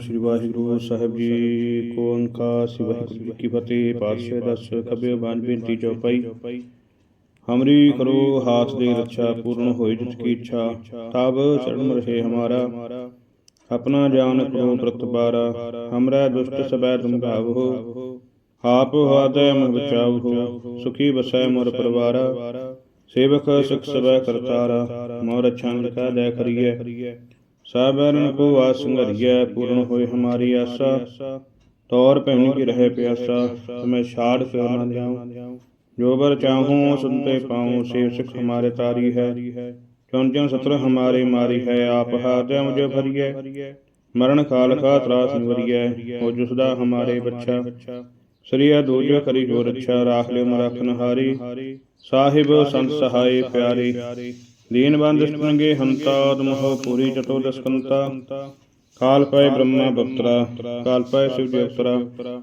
ਸ੍ਰੀ ਵਾਹਿਗੁਰੂ ਸਾਹਿਬ ਜੀ ਕੋ ਓੰਕਾਰ, ਸ੍ਰੀ ਵਾਹਿਗੁਰੂ ਜੀ ਕੀ ਫਤਿਹ, ਪਾਤਸ਼ਾਹ ਦਸ ਕਬਿਰ ਬਾਣ ਬੇਨਤੀ ਚਉਪਈ ਹਮਰੀ ਕਰੋ ਹਾਥ ਦੇ ਰੱਛਾ ਪੂਰਨ ਹੋਈ ਜਿਤ ਕੀ ਇੱਛਾ, ਤਬ ਚਰਨ ਰਹੇ ਹਮਾਰਾ। ਆਪਣਾ ਜਾਨ ਕਰੋ ਪ੍ਰਤਪਾਰਾ ਹਮਰਾ ਦੁਸ਼ਟ ਸਬੈ ਤੁਮ ਗਾਵੋ ਆਪ ਹਾਦੈ ਮਹ ਬਚਾਵੋ ਸੁਖੀ ਬਸੈ ਮੋਰ ਪਰਵਾਰਾ। ਸੇਵਕ ਸਿਖ ਸਬੈ ਕਰਤਾਰਾ, ਮੋਰ ਅਛੰਗ ਕਾ ਦੇ ਕਰੀਏ ਸਾਬਰਨ ਕੋ ਆਸ ਪੂਰਨ ਹੋਏ ਹਮਾਰੀ ਆਸਾ। ਤੌਰ ਪੈਣੀ ਕੀ ਰਹੇ ਪਿਆਸਾ ਮੈਂ ਛਾੜ ਕੇ ਨਾ ਦਿਆਉ ਜੋ ਬਰ ਚਾਹੂੰ ਸੁਨਤੇ ਪਾਉ, ਸੇਵ ਸਿਖ ਹਮਾਰੇ ਤਾਰੀ ਹੈ। ਚੌਨ ਚੌਨ ਸਤਰ ਹਮਾਰੇ ਮਾਰੀ ਹੈ, ਆਪ ਹਾਤੇ ਮੁਝੇ ਭਰੀਏ ਮਰਨ ਕਾਲ ਕਾ ਤਰਾਸ ਨਿਵਰੀਐ ਹੋ ਜਿਸ ਹਮਾਰੇ ਬੱਚਾ। ਸ੍ਰੀਆ ਦੂਜਾ ਕਰੀ ਜੋ ਰੱਛਾ, ਰਾਖ ਲਿਓ ਮਰਖਨ ਹਾਰੀ ਸਾਹਿਬ ਸੰਤ ਸਹਾਈ ਪਿਆਰੇ। ਦੀਨ ਬੰਦ ਸਤੰਗੇ ਹੰਤਾ ਦਮੋਹ ਪੂਰੀ ਚਤੋ ਦਸਕੰਤਾ ਕਾਲ ਪਏ ਬ੍ਰਹਮਾ ਬਪਤਰਾ ਕਾਲ ਪਏ ਸ਼ਿਵ ਜੀ ਅਵਤਰਾ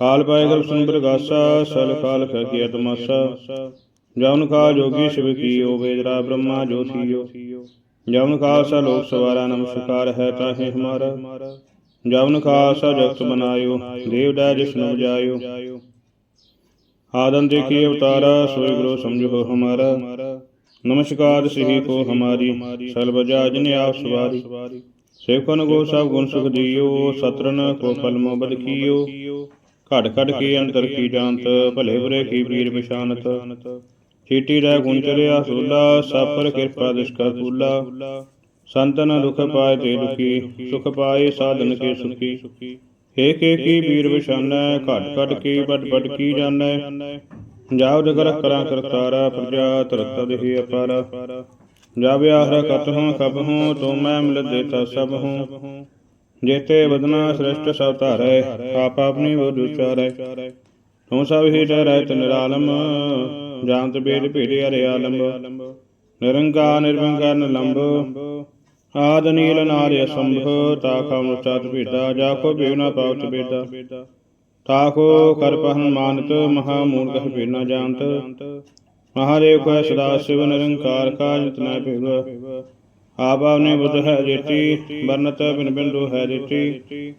ਕਾਲ ਪਏ ਗਰ ਸੁੰਦਰ ਗਾਸਾ ਸਲ ਕਾਲ ਕਹਿ ਕੀ ਤਮਾਸਾ ਜਵਨ ਕਾ ਜੋਗੀ ਸ਼ਿਵ ਕੀਓ ਵੇਦਰਾ ਬ੍ਰਹਮਾ ਜੋਤੀਓ ਜਵਨ ਕਾ ਸਾ ਲੋਕ ਸਵਾਰਾ ਨਮਸਕਾਰ ਹੈ ਤਾਹੇ ਹਮਾਰਾ ਜਵਨ ਕਾ ਸਾ ਜਗਤ ਬਨਾਇਓ ਦੇਵ ਦਾ ਜਿਸਨੁ ਬਜਾਇਓ ਆਦਮ ਦੇ ਕੀ ਅਵਤਾਰਾ ਸੋਈ ਨਮਸਕਾਰ ਸਿਹੀ ਕੋ ਹਮਾਰੀ ਸਲਬਜਾ ਜਿਨ ਆਪ ਸਵਾਰੀ। ਸੇਵਕਨ ਕੋ ਸਭ ਗੁਣ ਸੁਖ ਦਿਓ ਸਤਰਨ ਕੋ ਪਲ ਮੋਬਦ ਕੀਓ। ਘੜ ਘੜ ਕੀ ਅੰਤਰ ਕੀ ਜਾਣਤ ਭਲੇ ਬੁਰੇ ਕੀ ਪੀਰ ਪਛਾਨਤ ਚੀਟੀ ਰਹਿ ਗੁਣ ਚਲਿਆ ਸੋਲਾ ਸਾਪਰ ਕਿਰਪਾ ਦਿਸ ਕਰ ਪੂਲਾ ਸੰਤਨ ਦੁਖ ਪਾਏ ਤੇ ਦੁਖੀ ਸੁਖ ਪਾਏ ਸਾਧਨ ਕੇ ਸੁਖੀ। ਏਕ ਏਕ ਕੀ ਪੀਰ ਪਛਾਨੈ ਘਟ ਘਟ ਕੀ ਬਟ ਬਟ ਕੀ ਜਾਣੈ। ਜਾਉ ਜਗਰ ਕਰਾਂ ਕਰਤਾਰਾ ਪ੍ਰਜਾ ਤਰਤ ਦੇਹੀ ਅਪਾਰਾ। ਜਾ ਵਿਆਹਰ ਕਤ ਹੂੰ ਕਬ ਹੂੰ ਤੂੰ ਮੈਂ ਮਿਲ ਦੇਤਾ ਸਭ ਹੂੰ ਜੇਤੇ ਬਦਨਾ ਸ੍ਰਿਸ਼ਟ ਸਭ ਧਾਰੈ, ਆਪ ਆਪਣੀ ਬੁੱਧ ਉਚਾਰੈ। ਤੂੰ ਸਭ ਹੀ ਡਰੈ ਤ ਨਿਰਾਲਮ ਜਾਣਤ ਬੇਦ ਭੇੜੇ ਅਰੇ ਆਲੰਬ। ਨਿਰੰਕਾਰ ਨਿਰਵੰਕਾਰ ਨਿਲੰਬ, ਆਦ ਨੀਲ ਨਾਰਿ ਸੰਭ ਤਾ ਕਮ ਚਤ ਭੇਦਾ, ਜਾ ਕੋ ਬੇਵਨਾ ਪਾਉਤ ਬੇਦਾ ਤਾ ਕੋ ਕਰ ਮਹਾ ਮੂਰਖ ਭੇਨਾ ਜਾਣਤ। ਮਹਾਦੇਵ ਕੋ ਸਦਾ ਸਿਵ ਨਿਰੰਕਾਰ ਕਾਜਤ ਨਾ ਭੇਗ ਆਪਾ ਨੇ ਬੁੱਧ ਹੈ ਜੇਤੀ ਬਰਨਤ ਬਿਨ ਬਿੰਦੂ ਹੈ ਜੇਤੀ।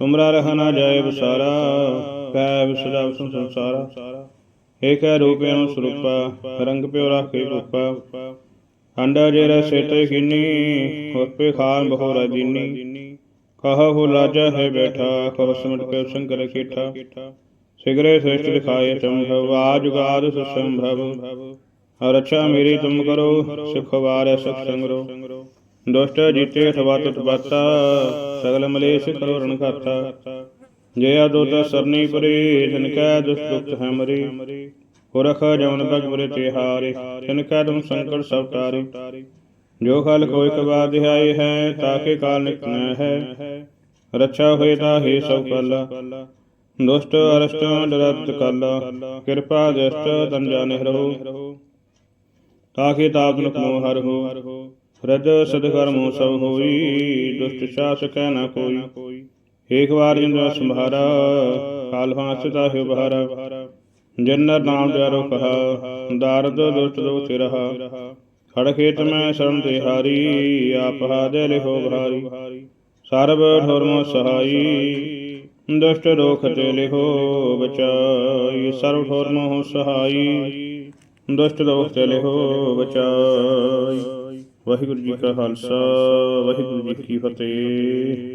ਤੁਮਰਾ ਰਹਿ ਜਾਏ ਬਸਾਰਾ ਕੈ ਵਿਸਦਾ ਸੰਸਾਰਾ। ਏਕ ਹੈ ਰੂਪ ਨੂੰ ਸਰੂਪਾ, ਰੰਗ ਪਿਓ ਰਾਖੇ ਰੂਪਾ। ਅੰਡਾ ਜੇਰਾ ਸੇਤੇ ਖਿਨੀ ਹੋਪੇ ਖਾਨ ਬਹੋਰਾ ਦੀਨੀ ਕਹ ਹੋ ਲਾਜਾ ਹੈ ਬੈਠਾ ਕਹ ਸਮਟ ਕੇ ਸ਼ੰਕਰ ਕੀਠਾ ਸਿਗਰੇ ਸ੍ਰਿਸ਼ਟ ਦਿਖਾਏ ਸੰਭਵ ਆਜੁਗਾਦ ਸੁਸੰਭਵ ਹਰ ਮੇਰੀ ਤੁਮ ਕਰੋ, ਸੁਖ ਸੁਖ ਸੰਗਰੋ। ਦੁਸ਼ਟ ਜੀਤੇ ਅਥਵਾ ਤਤ ਬਾਤਾ ਸਗਲ ਮਲੇਸ਼ ਕਰੋ ਰਣ ਖਾਤਾ ਜੇ ਅਦੋਤ ਸਰਨੀ ਪਰੇ, ਜਨ ਕੈ ਦੁਸ਼ਟ ਹੈ ਮਰੀ। ਪੁਰਖ ਜਮਨ ਭਗ ਬਰੇ ਤਿਹਾਰੇ, ਤਿਨ ਕੈ ਤੁਮ ਸੰਕਟ ਸਭ ਤਾਰੇ। ਜੋ ਖਲ ਕੋਈ ਕਬਾ ਦਿਹਾਈ ਹੈ ਤਾਕੇ ਕਾਲ ਨਿਕਨੈ ਹੈ। ਰੱਛਾ ਹੋਏ ਤਾ ਹੈ ਸਭ ਕਲ ਦੁਸ਼ਟ ਅਰਸ਼ਟ ਡਰਤ ਕਲ। ਕਿਰਪਾ ਦ੍ਰਿਸ਼ਟ ਤਨ ਜਾਣਿ ਰਹੋ। ਤਾਕੇ ਤਾਪ ਨੁਕ ਹਰ ਹੋ। ਰਜ ਸਦ ਸਭ ਹੋਈ। ਦੁਸ਼ਟ ਸ਼ਾਸਕੈ ਨ ਕੋਈ। ਏਕ ਵਾਰ ਜਿੰਦ ਸੰਭਾਰਾ, ਕਾਲ ਫਾਂਸਤਾ ਹੈ ਬਹਾਰਾ ਜਨਰ ਨਾਮ ਪਿਆਰੋ ਕਹਾ, ਦਾਰਦ ਦੁਸ਼ਟ ਦੁਖ ਰਹਾ ਖੜ ਖੇਤ ਮੈਂ ਸ਼ਰਨ ਤੇ ਹਾਰੀ, ਆਪ ਹਾਦੇ ਲਿਖੋ ਭਾਰੀ ਸਰਬ ਠੋਰਮੋ ਸਹਾਈ, ਦੁਸ਼ਟ ਰੋਖ ਤੇ ਲਿਖੋ ਬਚਾਈ। ਸਰਬ ਠੋਰਮੋ ਹੋ ਸਹਾਈ, ਦੁਸ਼ਟ ਰੋਖ ਤੇ ਲਿਹੋ ਬਚਾਈ। ਵਾਹਿਗੁਰੂ ਜੀ ਕਾ ਖਾਲਸਾ, ਵਾਹਿਗੁਰੂ ਜੀ ਕੀ ਫਤਿਹ।